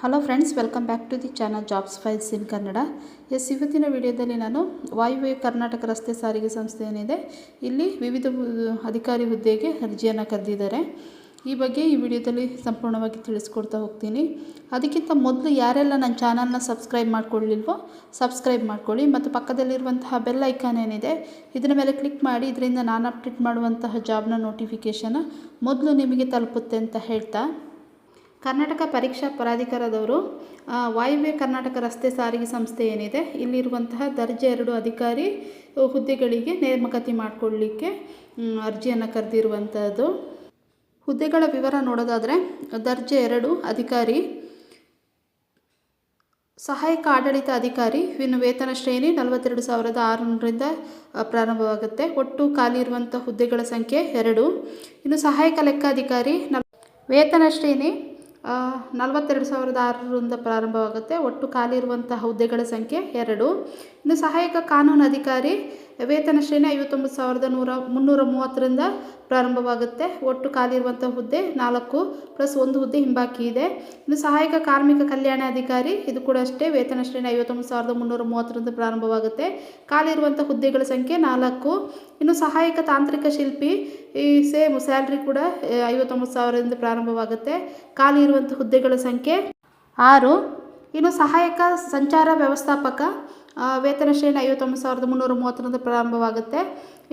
Hello friends welcome back to the channel jobs files in Kannada yes ಇವತ್ತಿನ ವಿಡಿಯೋದಲ್ಲಿ ನಾನು ವಾಯುವ್ಯ ಕರ್ನಾಟಕ ರಸ್ತೆ ಸಾರಿಗೆ ಸಂಸ್ಥೆ ಏನಿದೆ, ಇಲ್ಲಿ ವಿವಿಧ ಅಧಿಕಾರಿ ಹುದ್ದೆಗೆ ಅರ್ಜಿಯನ್ನು ಕರೆದಿದ್ದಾರೆ. ಈ ಬಗ್ಗೆ ಈ ವಿಡಿಯೋದಲ್ಲಿ ಸಂಪೂರ್ಣವಾಗಿ ತಿಳಿಸ್ಕೊಡ್ತಾ ಹೋಗ್ತೀನಿ. ಅದಕ್ಕಿಂತ ಮೊದಲು ಯಾರೆಲ್ಲ ನನ್ನ ಚಾನಲ್ನ ಸಬ್ಸ್ಕ್ರೈಬ್ ಮಾಡ್ಕೊಳ್ಳಿಲ್ವೋ ಸಬ್ಸ್ಕ್ರೈಬ್ ಮಾಡ್ಕೊಳ್ಳಿ. ಮತ್ತು ಪಕ್ಕದಲ್ಲಿರುವಂತಹ ಬೆಲ್ ಐಕಾನ್ ಏನಿದೆ, ಇದರ ಮೇಲೆ ಕ್ಲಿಕ್ ಮಾಡಿ, ಇದರಿಂದ ನಾನು ಅಪ್ಡೇಟ್ ಮಾಡುವಂತಹ ಜಾಬ್ನ ನೋಟಿಫಿಕೇಷನ್ ಮೊದಲು ನಿಮಗೆ ತಲುಪುತ್ತೆ ಅಂತ ಹೇಳ್ತಾ. ಕರ್ನಾಟಕ ಪರೀಕ್ಷಾ ಪ್ರಾಧಿಕಾರದವರು ವಾಯುವ್ಯ ಕರ್ನಾಟಕ ರಸ್ತೆ ಸಾರಿಗೆ ಸಂಸ್ಥೆ ಏನಿದೆ, ಇಲ್ಲಿರುವಂತಹ ದರ್ಜೆ ಎರಡು ಅಧಿಕಾರಿ ಹುದ್ದೆಗಳಿಗೆ ನೇಮಕತಿ ಮಾಡಿಕೊಳ್ಳಿಕ್ಕೆ ಅರ್ಜಿಯನ್ನು ಕರೆದಿರುವಂಥದ್ದು ಹುದ್ದೆಗಳ ವಿವರ ನೋಡೋದಾದರೆ, ದರ್ಜೆ ಎರಡು ಅಧಿಕಾರಿ, ಸಹಾಯಕ ಆಡಳಿತ ಅಧಿಕಾರಿ, ಇನ್ನು ವೇತನ ಶ್ರೇಣಿ ನಲವತ್ತೆರಡು ಸಾವಿರದ ಆರುನೂರರಿಂದ ಪ್ರಾರಂಭವಾಗುತ್ತೆ. ಒಟ್ಟು ಖಾಲಿ ಇರುವಂಥ ಹುದ್ದೆಗಳ ಸಂಖ್ಯೆ ಎರಡು. ಇನ್ನು ಸಹಾಯಕ ಲೆಕ್ಕಾಧಿಕಾರಿ ವೇತನ ಶ್ರೇಣಿ ನಲವತ್ತೆರಡು ಸಾವಿರದ ಆರರಿಂದ ಪ್ರಾರಂಭವಾಗುತ್ತೆ. ಒಟ್ಟು ಖಾಲಿ ಇರುವಂಥ ಹುದ್ದೆಗಳ ಸಂಖ್ಯೆ ಎರಡು. ಇನ್ನು ಸಹಾಯಕ ಕಾನೂನು ಅಧಿಕಾರಿ ವೇತನ ಶ್ರೇಣಿ ಐವತ್ತೊಂಬತ್ತು ಸಾವಿರದ ನೂರ ಮುನ್ನೂರ ಮೂವತ್ತರಿಂದ ಪ್ರಾರಂಭವಾಗುತ್ತೆ. ಒಟ್ಟು ಖಾಲಿ ಇರುವಂಥ ಹುದ್ದೆ ನಾಲ್ಕು ಪ್ಲಸ್ ಒಂದು ಹುದ್ದೆ ಹಿಂಬಾಕಿ ಇದೆ. ಇನ್ನು ಸಹಾಯಕ ಕಾರ್ಮಿಕ ಕಲ್ಯಾಣ ಅಧಿಕಾರಿ, ಇದು ಕೂಡ ಅಷ್ಟೇ, ವೇತನ ಶ್ರೇಣಿ ಐವತ್ತೊಂಬತ್ತು ಸಾವಿರದ ಮುನ್ನೂರ ಮೂವತ್ತರಿಂದ ಪ್ರಾರಂಭವಾಗುತ್ತೆ. ಖಾಲಿ ಇರುವಂಥ ಹುದ್ದೆಗಳ ಸಂಖ್ಯೆ ನಾಲ್ಕು. ಇನ್ನು ಸಹಾಯಕ ತಾಂತ್ರಿಕ ಶಿಲ್ಪಿ, ಈ ಸೇಮ್ ಸ್ಯಾಲ್ರಿ ಕೂಡ ಐವತ್ತೊಂಬತ್ತು ಸಾವಿರದಿಂದ ಪ್ರಾರಂಭವಾಗುತ್ತೆ. ಖಾಲಿ ಇರುವಂಥ ಹುದ್ದೆಗಳ ಸಂಖ್ಯೆ ಆರು. ಇನ್ನು ಸಹಾಯಕ ಸಂಚಾರ ವ್ಯವಸ್ಥಾಪಕ ವೇತನ ಶ್ರೇಣಿ ಐವತ್ತೊಂಬತ್ತು ಸಾವಿರದ ಮುನ್ನೂರ ಮೂವತ್ತರಿಂದ ಪ್ರಾರಂಭವಾಗುತ್ತೆ.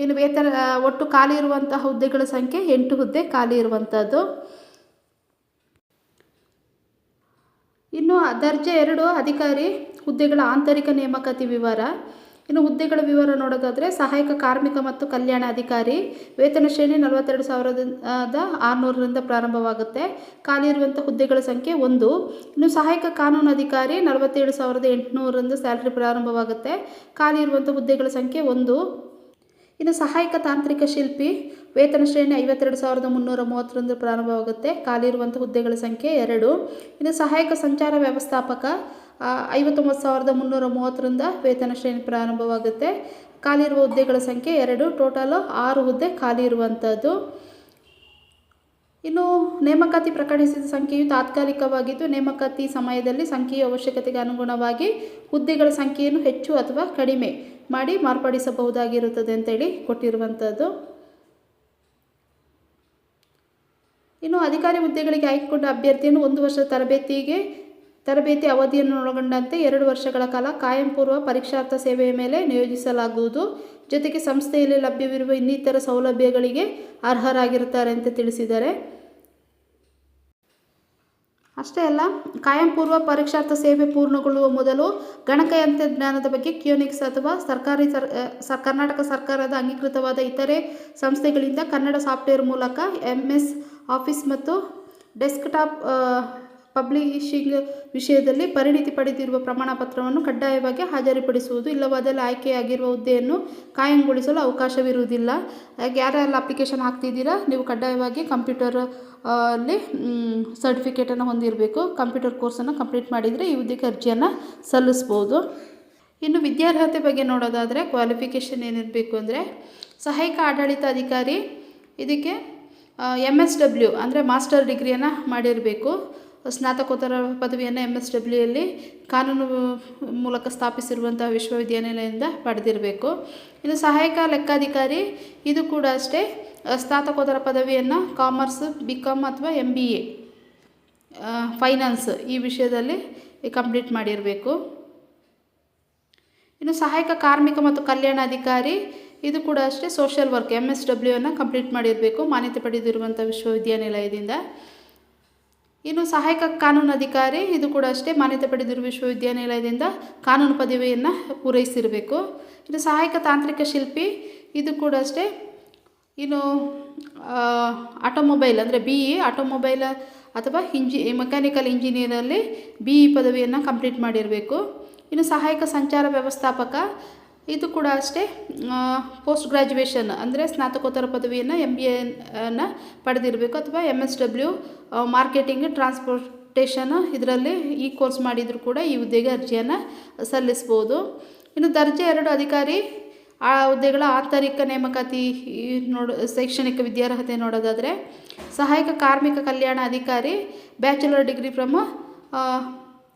ಇನ್ನು ವೇತನ ಒಟ್ಟು ಖಾಲಿ ಇರುವಂತಹ ಹುದ್ದೆಗಳ ಸಂಖ್ಯೆ ಎಂಟು ಹುದ್ದೆ ಖಾಲಿ ಇರುವಂಥದ್ದು ಇನ್ನು ದರ್ಜೆ ಎರಡು, ಅಧಿಕಾರಿ ಹುದ್ದೆಗಳ ಆಂತರಿಕ ನೇಮಕಾತಿ ವಿವರ. ಇನ್ನು ಹುದ್ದೆಗಳ ವಿವರ ನೋಡೋದಾದರೆ ಸಹಾಯಕ ಕಾರ್ಮಿಕ ಮತ್ತು ಕಲ್ಯಾಣ ಅಧಿಕಾರಿ, ವೇತನ ಶ್ರೇಣಿ ನಲವತ್ತೆರಡು ಸಾವಿರದ ಆರುನೂರರಿಂದ ಪ್ರಾರಂಭವಾಗುತ್ತೆ. ಖಾಲಿ ಇರುವಂಥ ಹುದ್ದೆಗಳ ಸಂಖ್ಯೆ ಒಂದು. ಇನ್ನು ಸಹಾಯಕ ಕಾನೂನು ಅಧಿಕಾರಿ ನಲವತ್ತೇಳು ಸಾವಿರದ ಎಂಟುನೂರರಿಂದ ಸ್ಯಾಲ್ರಿ ಪ್ರಾರಂಭವಾಗುತ್ತೆ. ಖಾಲಿ ಇರುವಂಥ ಹುದ್ದೆಗಳ ಸಂಖ್ಯೆ ಒಂದು. ಇನ್ನು ಸಹಾಯಕ ತಾಂತ್ರಿಕ ಶಿಲ್ಪಿ, ವೇತನ ಶ್ರೇಣಿ ಐವತ್ತೆರಡು ಸಾವಿರದ ಮುನ್ನೂರ ಮೂವತ್ತರಿಂದ ಪ್ರಾರಂಭವಾಗುತ್ತೆ. ಖಾಲಿ ಇರುವಂಥ ಹುದ್ದೆಗಳ ಸಂಖ್ಯೆ ಎರಡು. ಇನ್ನು ಸಹಾಯಕ ಸಂಚಾರ ವ್ಯವಸ್ಥಾಪಕ ಐವತ್ತೊಂಬತ್ತು ಸಾವಿರದ ಮುನ್ನೂರ ಮೂವತ್ತರಿಂದ ವೇತನ ಶ್ರೇಣಿ ಪ್ರಾರಂಭವಾಗುತ್ತೆ. ಖಾಲಿ ಇರುವ ಹುದ್ದೆಗಳ ಸಂಖ್ಯೆ ಎರಡು, ಟೋಟಲು ಆರು ಹುದ್ದೆ ಖಾಲಿ ಇರುವಂಥದ್ದು ಇನ್ನು ನೇಮಕಾತಿ ಪ್ರಕಟಿಸಿದ ಸಂಖ್ಯೆಯು ತಾತ್ಕಾಲಿಕವಾಗಿದ್ದು, ನೇಮಕಾತಿ ಸಮಯದಲ್ಲಿ ಸಂಖ್ಯೆಯ ಅವಶ್ಯಕತೆಗೆ ಅನುಗುಣವಾಗಿ ಹುದ್ದೆಗಳ ಸಂಖ್ಯೆಯನ್ನು ಹೆಚ್ಚು ಅಥವಾ ಕಡಿಮೆ ಮಾಡಿ ಮಾರ್ಪಡಿಸಬಹುದಾಗಿರುತ್ತದೆ ಅಂತೇಳಿ ಕೊಟ್ಟಿರುವಂಥದ್ದು ಇನ್ನು ಅಧಿಕಾರಿ ಹುದ್ದೆಗಳಿಗೆ ಆಯ್ಕೆಗೊಂಡ ಅಭ್ಯರ್ಥಿಯನ್ನು ಒಂದು ವರ್ಷದ ತರಬೇತಿಗೆ ತರಬೇತಿ ಅವಧಿಯನ್ನು ಒಳಗೊಂಡಂತೆ ಎರಡು ವರ್ಷಗಳ ಕಾಲ ಕಾಯಂ ಪೂರ್ವ ಪರೀಕ್ಷಾರ್ಥ ಸೇವೆಯ ಮೇಲೆ ನಿಯೋಜಿಸಲಾಗುವುದು. ಜೊತೆಗೆ ಸಂಸ್ಥೆಯಲ್ಲಿ ಲಭ್ಯವಿರುವ ಇನ್ನಿತರ ಸೌಲಭ್ಯಗಳಿಗೆ ಅರ್ಹರಾಗಿರುತ್ತಾರೆ ಅಂತ ತಿಳಿಸಿದ್ದಾರೆ. ಅಷ್ಟೇ ಅಲ್ಲ, ಕಾಯಂ ಪೂರ್ವ ಪರೀಕ್ಷಾರ್ಥ ಸೇವೆ ಪೂರ್ಣಗೊಳ್ಳುವ ಮೊದಲು ಗಣಕಯಂತ್ರಜ್ಞಾನದ ಬಗ್ಗೆ ಕ್ಯೂನಿಕ್ಸ್ ಅಥವಾ ಸರ್ಕಾರಿ ಸರ್ ಕರ್ನಾಟಕ ಸರ್ಕಾರದ ಅಂಗೀಕೃತವಾದ ಇತರೆ ಸಂಸ್ಥೆಗಳಿಂದ ಕನ್ನಡ ಸಾಫ್ಟ್ವೇರ್ ಮೂಲಕ ಎಂ ಆಫೀಸ್ ಮತ್ತು ಡೆಸ್ಕ್ಟಾಪ್ ಪಬ್ಲಿಷಿಂಗ್ ವಿಷಯದಲ್ಲಿ ಪರಿಣಿತಿ ಪಡೆದಿರುವ ಪ್ರಮಾಣ ಪತ್ರವನ್ನು ಕಡ್ಡಾಯವಾಗಿ ಹಾಜರುಪಡಿಸುವುದು ಇಲ್ಲವಾದಲ್ಲಿ ಆಯ್ಕೆಯಾಗಿರುವ ಹುದ್ದೆಯನ್ನು ಕಾಯಂಗೊಳಿಸಲು ಅವಕಾಶವಿರುವುದಿಲ್ಲ. ಹಾಗೆ ಯಾರೆಲ್ಲ ಅಪ್ಲಿಕೇಶನ್ ಹಾಕ್ತಿದ್ದೀರಾ, ನೀವು ಕಡ್ಡಾಯವಾಗಿ ಕಂಪ್ಯೂಟರ್ ಅಲ್ಲಿ ಸರ್ಟಿಫಿಕೇಟನ್ನು ಹೊಂದಿರಬೇಕು. ಕಂಪ್ಯೂಟರ್ ಕೋರ್ಸನ್ನು ಕಂಪ್ಲೀಟ್ ಮಾಡಿದರೆ ಈ ಹುದ್ದೆಗೆ ಅರ್ಜಿಯನ್ನು ಸಲ್ಲಿಸ್ಬೋದು. ಇನ್ನು ವಿದ್ಯಾರ್ಹತೆ ಬಗ್ಗೆ ನೋಡೋದಾದರೆ ಕ್ವಾಲಿಫಿಕೇಷನ್ ಏನಿರಬೇಕು ಅಂದರೆ ಸಹಾಯಕ ಆಡಳಿತ ಅಧಿಕಾರಿ ಇದಕ್ಕೆ ಎಂ ಎಸ್ ಡಬ್ಲ್ಯೂ ಅಂದರೆ ಮಾಸ್ಟರ್ ಡಿಗ್ರಿಯನ್ನು ಮಾಡಿರಬೇಕು. ಸ್ನಾತಕೋತ್ತರ ಪದವಿಯನ್ನು ಎಂ ಎಸ್ ಡಬ್ಲ್ಯೂಯಲ್ಲಿ ಕಾನೂನು ಮೂಲಕ ಸ್ಥಾಪಿಸಿರುವಂಥ ವಿಶ್ವವಿದ್ಯಾನಿಲಯದಿಂದ ಪಡೆದಿರಬೇಕು. ಇನ್ನು ಸಹಾಯಕ ಲೆಕ್ಕಾಧಿಕಾರಿ, ಇದು ಕೂಡ ಅಷ್ಟೇ, ಸ್ನಾತಕೋತ್ತರ ಪದವಿಯನ್ನು ಕಾಮರ್ಸ್ ಬಿ ಕಾಮ್ ಅಥವಾ ಎಂ ಬಿ ಎ ಫೈನಾನ್ಸ್ ಈ ವಿಷಯದಲ್ಲಿ ಕಂಪ್ಲೀಟ್ ಮಾಡಿರಬೇಕು. ಇನ್ನು ಸಹಾಯಕ ಕಾರ್ಮಿಕ ಮತ್ತು ಕಲ್ಯಾಣ ಅಧಿಕಾರಿ, ಇದು ಕೂಡ ಅಷ್ಟೇ social work M S W ಅನ್ನು ಕಂಪ್ಲೀಟ್ ಮಾಡಿರಬೇಕು, ಮಾನ್ಯತೆ ಪಡೆದಿರುವಂಥ ವಿಶ್ವವಿದ್ಯಾನಿಲಯದಿಂದ. ಇನ್ನು ಸಹಾಯಕ ಕಾನೂನು ಅಧಿಕಾರಿ, ಇದು ಕೂಡ ಅಷ್ಟೇ, ಮಾನ್ಯತೆ ಪಡೆದಿರುವ ವಿಶ್ವವಿದ್ಯಾನಿಲಯದಿಂದ ಕಾನೂನು ಪದವಿಯನ್ನು ಪೂರೈಸಿರಬೇಕು. ಇನ್ನು ಸಹಾಯಕ ತಾಂತ್ರಿಕ ಶಿಲ್ಪಿ, ಇದು ಕೂಡ ಅಷ್ಟೇ. ಇನ್ನು ಆಟೋಮೊಬೈಲ್ ಅಂದರೆ ಬಿ ಇ ಆಟೋಮೊಬೈಲ್ ಅಥವಾ ಇಂಜಿ ಮೆಕ್ಯಾನಿಕಲ್ ಇಂಜಿನಿಯರಲ್ಲಿ ಬಿ ಇ ಪದವಿಯನ್ನು ಕಂಪ್ಲೀಟ್ ಮಾಡಿರಬೇಕು. ಇನ್ನು ಸಹಾಯಕ ಸಂಚಾರ ವ್ಯವಸ್ಥಾಪಕ ಇದು ಕೂಡ ಅಷ್ಟೇ ಪೋಸ್ಟ್ ಗ್ರ್ಯಾಜುಯೇಷನ್ ಅಂದರೆ ಸ್ನಾತಕೋತ್ತರ ಪದವಿಯನ್ನು ಎಂ ಬಿ ಎನ್ನು ಪಡೆದಿರಬೇಕು ಅಥವಾ M S W marketing transportation ಇದರಲ್ಲಿ ಈ ಕೋರ್ಸ್ ಮಾಡಿದರೂ ಕೂಡ ಈ ಹುದ್ದೆಗೆ ಅರ್ಜಿಯನ್ನು ಸಲ್ಲಿಸ್ಬೋದು. ಇನ್ನು ದರ್ಜೆ ಎರಡು ಅಧಿಕಾರಿ, ಆ ಹುದ್ದೆಗಳ ಆಂತರಿಕ ನೇಮಕಾತಿ ನೋಡ, ಶೈಕ್ಷಣಿಕ ವಿದ್ಯಾರ್ಹತೆ ನೋಡೋದಾದರೆ, ಸಹಾಯಕ ಕಾರ್ಮಿಕ ಕಲ್ಯಾಣ ಅಧಿಕಾರಿ bachelor degree from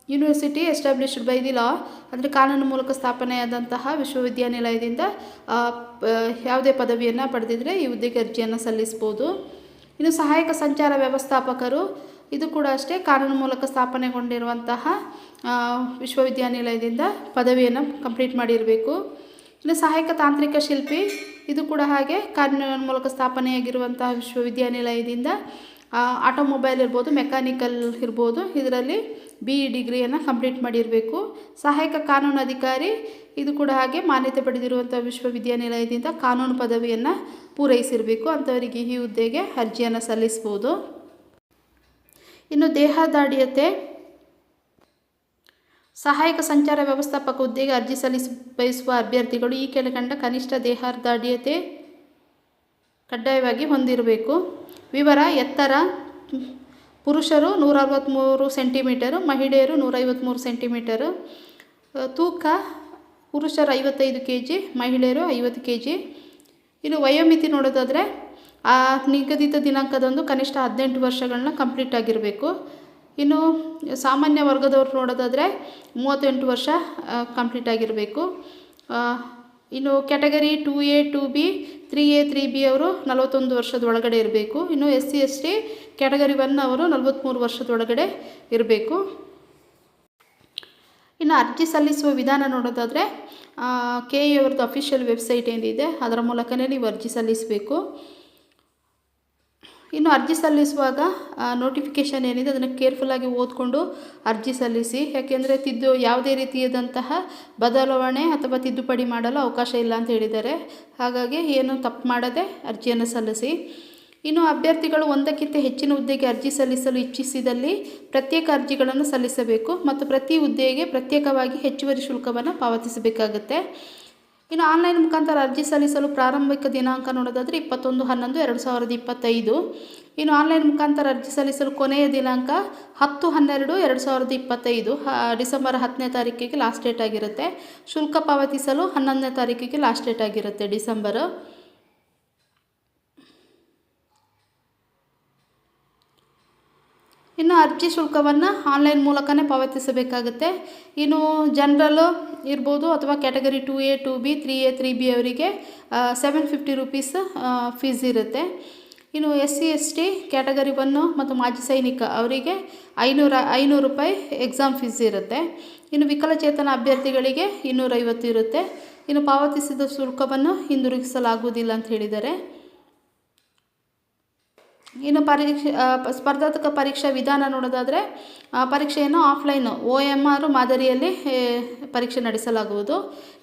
university established by the law ಅಂದರೆ ಕಾನೂನು ಮೂಲಕ ಸ್ಥಾಪನೆಯಾದಂತಹ ವಿಶ್ವವಿದ್ಯಾನಿಲಯದಿಂದ ಯಾವುದೇ ಪದವಿಯನ್ನು ಪಡೆದಿದ್ದರೆ ಈ ಹುದ್ದೆಗೆ ಅರ್ಜಿಯನ್ನು ಸಲ್ಲಿಸ್ಬೋದು. ಇನ್ನು ಸಹಾಯಕ ಸಂಚಾರ ವ್ಯವಸ್ಥಾಪಕರು, ಇದು ಕೂಡ ಅಷ್ಟೇ ಕಾನೂನು ಮೂಲಕ ಸ್ಥಾಪನೆಗೊಂಡಿರುವಂತಹ ವಿಶ್ವವಿದ್ಯಾನಿಲಯದಿಂದ ಪದವಿಯನ್ನು ಕಂಪ್ಲೀಟ್ ಮಾಡಿರಬೇಕು. ಇನ್ನು ಸಹಾಯಕ ತಾಂತ್ರಿಕ ಶಿಲ್ಪಿ, ಇದು ಕೂಡ ಹಾಗೆ ಕಾನೂನು ಮೂಲಕ ಸ್ಥಾಪನೆಯಾಗಿರುವಂತಹ ವಿಶ್ವವಿದ್ಯಾನಿಲಯದಿಂದ ಆಟೋಮೊಬೈಲ್ ಇರ್ಬೋದು, ಮೆಕ್ಯಾನಿಕಲ್ ಇರ್ಬೋದು, ಇದರಲ್ಲಿ ಬಿ ಇ ಡಿಗ್ರಿಯನ್ನು ಕಂಪ್ಲೀಟ್ ಮಾಡಿರಬೇಕು. ಸಹಾಯಕ ಕಾನೂನು ಅಧಿಕಾರಿ, ಇದು ಕೂಡ ಹಾಗೆ ಮಾನ್ಯತೆ ಪಡೆದಿರುವಂಥ ವಿಶ್ವವಿದ್ಯಾನಿಲಯದಿಂದ ಕಾನೂನು ಪದವಿಯನ್ನು ಪೂರೈಸಿರಬೇಕು ಅಂಥವರಿಗೆ ಈ ಹುದ್ದೆಗೆ ಅರ್ಜಿಯನ್ನು ಸಲ್ಲಿಸ್ಬೋದು. ಇನ್ನು ದೇಹದಾಢ್ಯತೆ ಸಹಾಯಕ ಸಂಚಾರ ವ್ಯವಸ್ಥಾಪಕ ಹುದ್ದೆಗೆ ಅರ್ಜಿ ಸಲ್ಲಿಸ ಬಯಸುವ ಅಭ್ಯರ್ಥಿಗಳು ಈ ಕೆಳಕಂಡ ಕನಿಷ್ಠ ದೇಹದಾಢ್ಯತೆ ಕಡ್ಡಾಯವಾಗಿ ಹೊಂದಿರಬೇಕು. ವಿವರ, ಎತ್ತರ ಪುರುಷರು ನೂರ ಅರವತ್ತ್ಮೂರು ಸೆಂಟಿಮೀಟರು, ಮಹಿಳೆಯರು ನೂರೈವತ್ತ್ಮೂರು ಸೆಂಟಿಮೀಟರು. ತೂಕ ಪುರುಷರು ಐವತ್ತೈದು ಕೆ ಜಿ ಮಹಿಳೆಯರು ಐವತ್ತು ಕೆ ಜಿ ಇನ್ನು ವಯೋಮಿತಿ ನೋಡೋದಾದರೆ, ಆ ನಿಗದಿತ ದಿನಾಂಕದಂದು ಕನಿಷ್ಠ ಹದಿನೆಂಟು ವರ್ಷಗಳನ್ನ ಕಂಪ್ಲೀಟ್ ಆಗಿರಬೇಕು. ಇನ್ನು ಸಾಮಾನ್ಯ ವರ್ಗದವ್ರು ನೋಡೋದಾದರೆ ಮೂವತ್ತೆಂಟು ವರ್ಷ ಕಂಪ್ಲೀಟ್ ಆಗಿರಬೇಕು. ಇನ್ನು category two A, two B, three A, three B ಅವರು ನಲವತ್ತೊಂದು ವರ್ಷದ ಒಳಗಡೆ ಇರಬೇಕು. ಇನ್ನು S C, S T category one ಅವರು ನಲವತ್ತ್ಮೂರು ವರ್ಷದೊಳಗಡೆ ಇರಬೇಕು. ಇನ್ನು ಅರ್ಜಿ ಸಲ್ಲಿಸುವ ವಿಧಾನ ನೋಡೋದಾದರೆ ಕೆ ಎ ಅವ್ರದ್ದು ಅಫಿಷಿಯಲ್ ವೆಬ್ಸೈಟ್ ಏನಿದೆ, ಅದರ ಮೂಲಕನೇ ನೀವು ಅರ್ಜಿ ಸಲ್ಲಿಸಬೇಕು. ಇನ್ನು ಅರ್ಜಿ ಸಲ್ಲಿಸುವಾಗ ನೋಟಿಫಿಕೇಶನ್ ಏನಿದೆ ಅದನ್ನು ಕೇರ್ಫುಲ್ಲಾಗಿ ಓದ್ಕೊಂಡು ಅರ್ಜಿ ಸಲ್ಲಿಸಿ. ಯಾಕೆಂದರೆ ತಿದ್ದು ಯಾವುದೇ ರೀತಿಯಾದಂತಹ ಬದಲಾವಣೆ ಅಥವಾ ತಿದ್ದುಪಡಿ ಮಾಡಲು ಅವಕಾಶ ಇಲ್ಲ ಅಂತ ಹೇಳಿದ್ದಾರೆ. ಹಾಗಾಗಿ ಏನು ತಪ್ಪು ಮಾಡದೆ ಅರ್ಜಿಯನ್ನು ಸಲ್ಲಿಸಿ. ಇನ್ನು ಅಭ್ಯರ್ಥಿಗಳು ಒಂದಕ್ಕಿಂತ ಹೆಚ್ಚಿನ ಹುದ್ದೆಗೆ ಅರ್ಜಿ ಸಲ್ಲಿಸಲು ಇಚ್ಛಿಸಿದಲ್ಲಿ ಪ್ರತ್ಯೇಕ ಅರ್ಜಿಗಳನ್ನು ಸಲ್ಲಿಸಬೇಕು ಮತ್ತು ಪ್ರತಿ ಹುದ್ದೆಗೆ ಪ್ರತ್ಯೇಕವಾಗಿ ಹೆಚ್ಚುವರಿ ಶುಲ್ಕವನ್ನು ಪಾವತಿಸಬೇಕಾಗುತ್ತೆ. ಇನ್ನು ಆನ್ಲೈನ್ ಮುಖಾಂತರ ಅರ್ಜಿ ಸಲ್ಲಿಸಲು ಪ್ರಾರಂಭಿಕ ದಿನಾಂಕ ನೋಡೋದಾದರೆ ಇಪ್ಪತ್ತೊಂದು, ಹನ್ನೊಂದು, ಎರಡು ಸಾವಿರದ ಇಪ್ಪತ್ತೈದು. ಇನ್ನು ಆನ್ಲೈನ್ ಮುಖಾಂತರ ಅರ್ಜಿ ಸಲ್ಲಿಸಲು ಕೊನೆಯ ದಿನಾಂಕ ಹತ್ತು, ಹನ್ನೆರಡು, ಎರಡು ಸಾವಿರದ ಇಪ್ಪತ್ತೈದು. ಡಿಸೆಂಬರ್ ಹತ್ತನೇ ತಾರೀಕಿಗೆ ಲಾಸ್ಟ್ ಡೇಟ್ ಆಗಿರುತ್ತೆ. ಶುಲ್ಕ ಪಾವತಿಸಲು ಹನ್ನೊಂದನೇ ತಾರೀಕಿಗೆ ಲಾಸ್ಟ್ ಡೇಟ್ ಆಗಿರುತ್ತೆ ಡಿಸೆಂಬರು. ಇನ್ನು ಅರ್ಜಿ ಶುಲ್ಕವನ್ನು ಆನ್ಲೈನ್ ಮೂಲಕನೇ ಪಾವತಿಸಬೇಕಾಗುತ್ತೆ. ಇನ್ನು ಜನರಲ್ಲು ಇರ್ಬೋದು ಅಥವಾ category two A two B three A three B ಅವರಿಗೆ ಸೆವೆನ್ ಫಿಫ್ಟಿ ರುಪೀಸ್ ಫೀಸ್ ಇರುತ್ತೆ. ಇನ್ನು S C S T category one ಮತ್ತು ಮಾಜಿ ಸೈನಿಕ ಅವರಿಗೆ ಐನೂರ, ಐನೂರು ರೂಪಾಯಿ ಎಕ್ಸಾಮ್ ಫೀಸ್ ಇರುತ್ತೆ. ಇನ್ನು ವಿಕಲಚೇತನ ಅಭ್ಯರ್ಥಿಗಳಿಗೆ ಇನ್ನೂರೈವತ್ತು ಇರುತ್ತೆ. ಇನ್ನು ಪಾವತಿಸಿದ ಶುಲ್ಕವನ್ನು ಹಿಂದಿರುಗಿಸಲಾಗುವುದಿಲ್ಲ ಅಂತ ಹೇಳಿದ್ದಾರೆ. ಇನ್ನು ಪರೀಕ್ಷೆ ಸ್ಪರ್ಧಾತ್ಮಕ ಪರೀಕ್ಷಾ ವಿಧಾನ ನೋಡೋದಾದರೆ ಪರೀಕ್ಷೆಯನ್ನು ಆಫ್ಲೈನು ಒ ಎಂ ಆರ್ ಮಾದರಿಯಲ್ಲಿ ಪರೀಕ್ಷೆ ನಡೆಸಲಾಗುವುದು.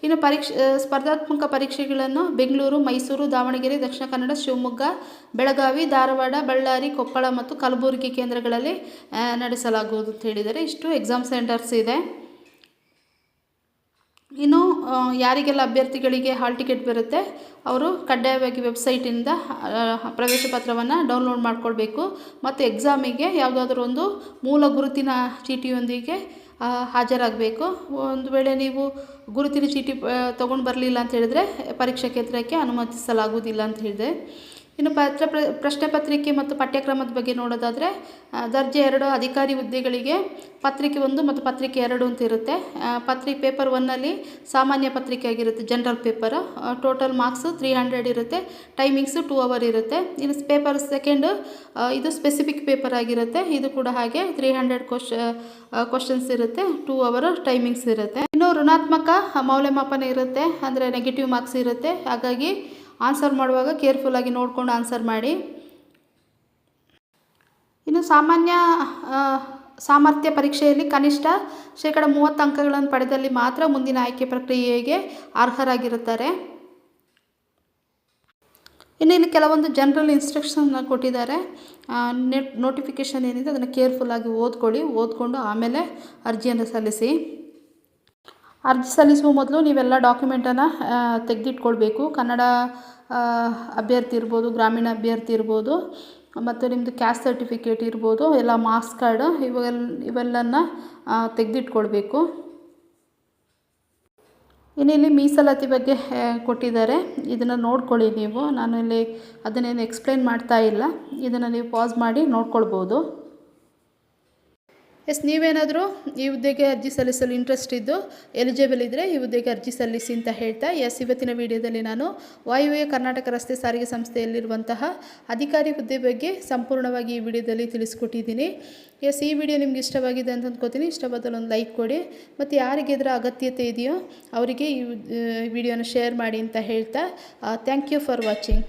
ಇನ್ನು ಪರೀಕ್ಷೆ ಸ್ಪರ್ಧಾತ್ಮಕ ಪರೀಕ್ಷೆಗಳನ್ನು ಬೆಂಗಳೂರು, ಮೈಸೂರು, ದಾವಣಗೆರೆ, ದಕ್ಷಿಣ ಕನ್ನಡ, ಶಿವಮೊಗ್ಗ, ಬೆಳಗಾವಿ, ಧಾರವಾಡ, ಬಳ್ಳಾರಿ, ಕೊಪ್ಪಳ ಮತ್ತು ಕಲಬುರಗಿ ಕೇಂದ್ರಗಳಲ್ಲಿ ನಡೆಸಲಾಗುವುದು ಅಂತ ಹೇಳಿದರೆ ಇಷ್ಟು. ಎಕ್ಸಾಮ್ ಸೆಂಟರ್ಸ್ ಇದೆ. ಇನ್ನು ಯಾರಿಗೆಲ್ಲ ಅಭ್ಯರ್ಥಿಗಳಿಗೆ ಹಾಲ್ ಟಿಕೆಟ್ ಬರುತ್ತೆ, ಅವರು ಕಡ್ಡಾಯವಾಗಿ ವೆಬ್ಸೈಟಿಂದ ಪ್ರವೇಶ ಪತ್ರವನ್ನು ಡೌನ್ಲೋಡ್ ಮಾಡಿಕೊಳ್ಬೇಕು. ಮತ್ತು ಎಕ್ಸಾಮಿಗೆ ಯಾವುದಾದ್ರೂ ಒಂದು ಮೂಲ ಗುರುತಿನ ಚೀಟಿಯೊಂದಿಗೆ ಹಾಜರಾಗಬೇಕು. ಒಂದು ವೇಳೆ ನೀವು ಗುರುತಿನ ಚೀಟಿ ತೊಗೊಂಡು ಬರಲಿಲ್ಲ ಅಂತ ಹೇಳಿದ್ರೆ ಪರೀಕ್ಷಾ ಕೇಂದ್ರಕ್ಕೆ ಅನುಮತಿಸಲಾಗುವುದಿಲ್ಲ ಅಂತ ಹೇಳಿದೆ. ಇನ್ನು ಪತ್ರ ಪ್ರ, ಪ್ರಶ್ನೆ ಪತ್ರಿಕೆ ಮತ್ತು ಪಠ್ಯಕ್ರಮದ ಬಗ್ಗೆ ನೋಡೋದಾದರೆ ದರ್ಜೆ ಎರಡು ಅಧಿಕಾರಿ ಹುದ್ದೆಗಳಿಗೆ ಪತ್ರಿಕೆ ಒಂದು ಮತ್ತು ಪತ್ರಿಕೆ ಎರಡು ಅಂತ ಇರುತ್ತೆ. ಪತ್ರಿಕೆ ಪತ್ರಿ ಪೇಪರ್ ಒನ್ನಲ್ಲಿ ಸಾಮಾನ್ಯ ಪತ್ರಿಕೆ ಆಗಿರುತ್ತೆ general paper total marks three hundred ಇರುತ್ತೆ ಟೈಮಿಂಗ್ಸು ಟೂ ಅವರ್ ಇರುತ್ತೆ. ಇನ್ನು ಪೇಪರ್ ಸೆಕೆಂಡು ಇದು ಸ್ಪೆಸಿಫಿಕ್ ಪೇಪರ್ ಆಗಿರುತ್ತೆ, ಇದು ಕೂಡ ಹಾಗೆ ತ್ರೀ ಹಂಡ್ರೆಡ್ ಕ್ವಶ್ ಕ್ವಶನ್ಸ್ ಇರುತ್ತೆ ಟೂ ಅವರ್ ಟೈಮಿಂಗ್ಸ್ ಇರುತ್ತೆ. ಇನ್ನು ಋಣಾತ್ಮಕ ಮೌಲ್ಯಮಾಪನ ಇರುತ್ತೆ, ಅಂದರೆ ನೆಗೆಟಿವ್ ಮಾರ್ಕ್ಸ್ ಇರುತ್ತೆ, ಹಾಗಾಗಿ ಆನ್ಸರ್ ಮಾಡುವಾಗ ಕೇರ್ಫುಲ್ಲಾಗಿ ನೋಡಿಕೊಂಡು ಆನ್ಸರ್ ಮಾಡಿ. ಇನ್ನು ಸಾಮಾನ್ಯ ಸಾಮರ್ಥ್ಯ ಪರೀಕ್ಷೆಯಲ್ಲಿ ಕನಿಷ್ಠ ಶೇಕಡ ಮೂವತ್ತು ಅಂಕಗಳನ್ನು ಪಡೆದಲ್ಲಿ ಮಾತ್ರ ಮುಂದಿನ ಆಯ್ಕೆ ಪ್ರಕ್ರಿಯೆಗೆ ಅರ್ಹರಾಗಿರುತ್ತಾರೆ. ಇನ್ನು ಇಲ್ಲಿ ಕೆಲವೊಂದು ಜನರಲ್ ಇನ್ಸ್ಟ್ರಕ್ಷನ್ನ ಕೊಟ್ಟಿದ್ದಾರೆ. ನೆಟ್ ನೋಟಿಫಿಕೇಷನ್ ಏನಿದೆ ಅದನ್ನು ಕೇರ್ಫುಲ್ಲಾಗಿ ಓದ್ಕೊಳ್ಳಿ, ಓದ್ಕೊಂಡು ಆಮೇಲೆ ಅರ್ಜಿಯನ್ನು ಸಲ್ಲಿಸಿ. ಅರ್ಜಿ ಸಲ್ಲಿಸುವ ಮೊದಲು ನೀವೆಲ್ಲ ಡಾಕ್ಯುಮೆಂಟನ್ನು ತೆಗೆದಿಟ್ಕೊಳ್ಬೇಕು. ಕನ್ನಡ ಅಭ್ಯರ್ಥಿ ಇರ್ಬೋದು, ಗ್ರಾಮೀಣ ಅಭ್ಯರ್ಥಿ ಇರ್ಬೋದು, ಮತ್ತು ನಿಮ್ಮದು ಕ್ಯಾಸ್ಟ್ ಸರ್ಟಿಫಿಕೇಟ್ ಇರ್ಬೋದು, ಎಲ್ಲ ಮಾರ್ಕ್ಸ್ ಕಾರ್ಡ್ ಇವೆಲ್ಲ ಇವೆಲ್ಲನ ತೆಗೆದಿಟ್ಕೊಳ್ಬೇಕು. ಇನ್ನು ಇಲ್ಲಿ ಮೀಸಲಾತಿ ಬಗ್ಗೆ ಕೊಟ್ಟಿದ್ದಾರೆ. ಇದನ್ನು ನೋಡ್ಕೊಳ್ಳಿ ನೀವು. ನಾನು ಇಲ್ಲಿ ಅದನ್ನೇನು ಎಕ್ಸ್ಪ್ಲೇನ್ ಮಾಡ್ತಾ ಇಲ್ಲ. ಇದನ್ನು ನೀವು ಪಾಸ್ ಮಾಡಿ ನೋಡ್ಕೊಳ್ಬೋದು. ಎಸ್, ನೀವೇನಾದರೂ ಈ ಹುದ್ದೆಗೆ ಅರ್ಜಿ ಸಲ್ಲಿಸಲು ಇಂಟ್ರೆಸ್ಟ್ ಇದ್ದು ಎಲಿಜಿಬಲ್ ಇದ್ದರೆ ಈ ಹುದ್ದೆಗೆ ಅರ್ಜಿ ಸಲ್ಲಿಸಿ ಅಂತ ಹೇಳ್ತಾ, ಎಸ್, ಇವತ್ತಿನ ವಿಡಿಯೋದಲ್ಲಿ ನಾನು ವಾಯುವ್ಯ ಕರ್ನಾಟಕ ರಸ್ತೆ ಸಾರಿಗೆ ಸಂಸ್ಥೆಯಲ್ಲಿರುವಂತಹ ಅಧಿಕಾರಿ ಹುದ್ದೆ ಬಗ್ಗೆ ಸಂಪೂರ್ಣವಾಗಿ ಈ ವಿಡಿಯೋದಲ್ಲಿ ತಿಳಿಸ್ಕೊಟ್ಟಿದ್ದೀನಿ. ಎಸ್, ಈ ವಿಡಿಯೋ ನಿಮ್ಗೆ ಇಷ್ಟವಾಗಿದೆ ಅಂತ ಅಂದ್ಕೋತೀನಿ ಇಷ್ಟವಾದಲ್ಲಿ ಒಂದು ಲೈಕ್ ಕೊಡಿ. ಮತ್ತು ಯಾರಿಗೆ ಇದರ ಅಗತ್ಯತೆ ಇದೆಯೋ ಅವರಿಗೆ ಈ ವಿಡಿಯೋನ ಶೇರ್ ಮಾಡಿ ಅಂತ ಹೇಳ್ತಾ ಥ್ಯಾಂಕ್ ಯು ಫಾರ್ ವಾಚಿಂಗ್